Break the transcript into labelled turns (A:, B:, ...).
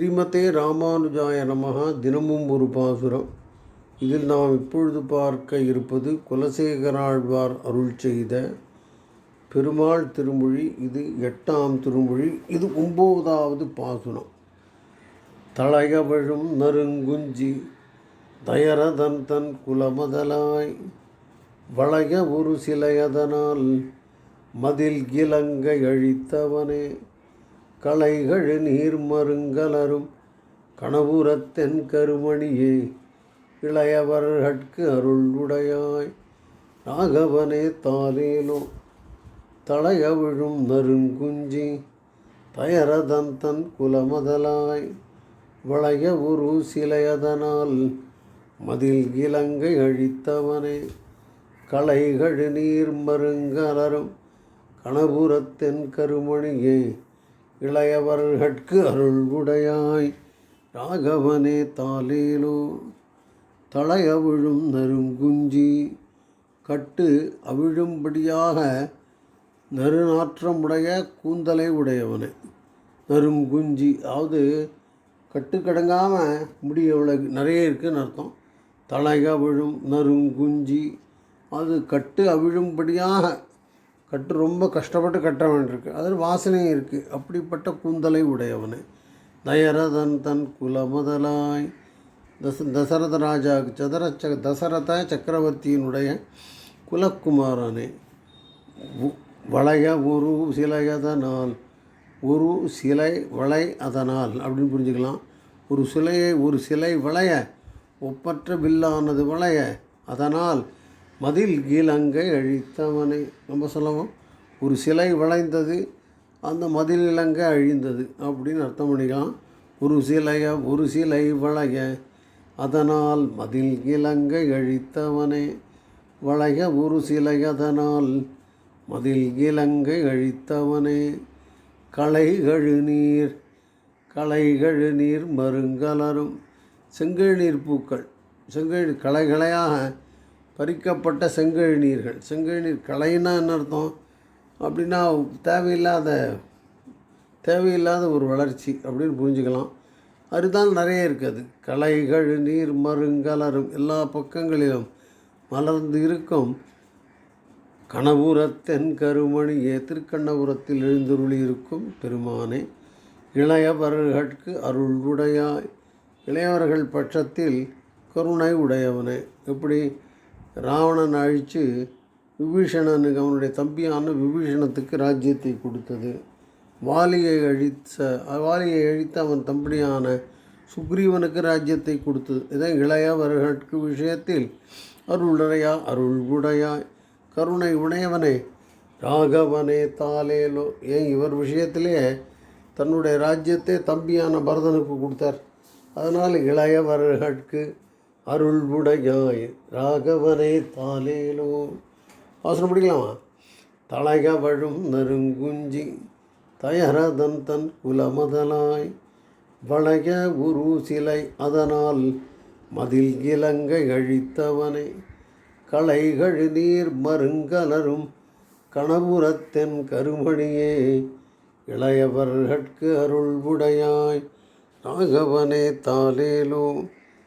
A: ஸ்ரீமதே ராமானுஜாய நமகா தினமும் ஒரு பாசுரம். இதில் நாம் இப்பொழுது பார்க்க இருப்பது குலசேகராழ்வார் அருள் செய்த பெருமாள் திருமொழி. இது எட்டாம் திருமொழி. இது ஒம்போதாவது பாசுரம். தளையவழும் நறுங்குஞ்சி தயரதன் தன் குலமதலாய் வளைய ஒரு சிலையதனால் மதில் கிலங்கை அழித்தவனே. கலைகள் நீர் மருங்கலரும் கணபுரத்தென் கருமணியே இளையவர்கட்கு அருள் உடையாய் ராகவனே தாலேலோ தளையவிழும் நறுங்குஞ்சி தயரதந்தன் குலமதலாய். வளைய உரு சிலையதனால் மதில் இலங்கை அழித்தவனே கலைகள் நீர் மருங்கலரும் கணபுரத்தென் கருமணியே இளையவர்கட்கு அருள் உடையாய் ராகவனே தாலேலோ தளையவிழும் நறுங்குஞ்சி கட்டு அவிழும்படியாக நறுநாற்றமுடைய கூந்தலை உடையவனே. நறுங்குஞ்சி அதாவது கட்டு கடங்காமல் முடி எவ்வளோ நிறைய இருக்குன்னு அர்த்தம். தலைக விழும் நறுங்குஞ்சி அது கட்டு அவிழும்படியாக கட்டு ரொம்ப கஷ்டப்பட்டு கட்ட வேண்டியிருக்கு. அதில் வாசனையும் இருக்குது அப்படிப்பட்ட கூந்தலை உடையவனே. தயரதன் தன் குலமுதலாய். தச தசரத ராஜா சதர ச தசரத சக்கரவர்த்தியினுடைய குலக்குமாரனே. வளைய ஒரு சிலையதனால் ஒரு சிலை வளை அதனால் அப்படின்னு புரிஞ்சுக்கலாம். ஒரு சிலையை ஒரு சிலை வளைய ஒப்பற்ற வில்லானது வளைய அதனால் மதில் இலங்கை அழித்தவனே. நம்ம சொல்லவும் ஒரு சிலை வளைந்தது அந்த மதில் இலங்கை அழிந்தது அப்படின்னு அர்த்தம் பண்ணிக்கலாம். ஒரு சிலைய ஒரு சிலை வளைய அதனால் மதில் இலங்கை அழித்தவனே. வளைய ஒரு சிலை அதனால் மதில் இலங்கை அழித்தவனே. களைகழு நீர் களைகழு நீர் மருங்கலரும். செங்கல் நீர் பூக்கள் செங்கல் களைகளையாக பறிக்கப்பட்ட செங்கழிநீர்கள். நீர்கள் கலைன்னா என்ன அர்த்தம்? அப்படின்னா தேவையில்லாத தேவையில்லாத ஒரு வளர்ச்சி அப்படின்னு புரிஞ்சுக்கலாம். அதுதான் நிறைய இருக்குது களைகள் நீர் மருங்கலரும் எல்லா பக்கங்களிலும் மலர்ந்து இருக்கும். கணபுரத்தென் கருமணியே திருக்கண்ணபுரத்தில் எழுந்துருளி இருக்கும் பெருமானே. இளையவர்களுக்கு அருள் உடையாய். இளையவர்கள் பட்சத்தில் கருணை உடையவனே. எப்படி? ராவணன் அழித்து விபீஷணனுக்கு அவனுடைய தம்பியான விபீஷணத்துக்கு ராஜ்யத்தை கொடுத்தது. வாலியை அழித்த வாலியை அழித்து அவன் தம்பியான சுக்ரீவனுக்கு ராஜ்யத்தை கொடுத்தது. இதான் இளையவர்களுக்கு விஷயத்தில் அருளுடையா அருள் கருணை உடையவனே ராகவனே தாலேலோ ஏன் இவர் விஷயத்திலே தன்னுடைய ராஜ்யத்தை தம்பியான பரதனுக்கு கொடுத்தார். அதனால் இளையவர்களுக்கு அருள் உடையாய் ராகவனே தாலேலோ வாசனம் பிடிக்கலாமா? தலைகவழும் நறுங்குஞ்சி தயரதன் தன் குலமதலாய் வளைய உரு சிலை அதனால் மதில் இலங்கை அழித்தவனே. களைகள் நீர் மருங்கலரும் கணபுரத்தென் கருமணியே இளையவர்கட்கு அருள் உடையாய் ராகவனே தாலேலோ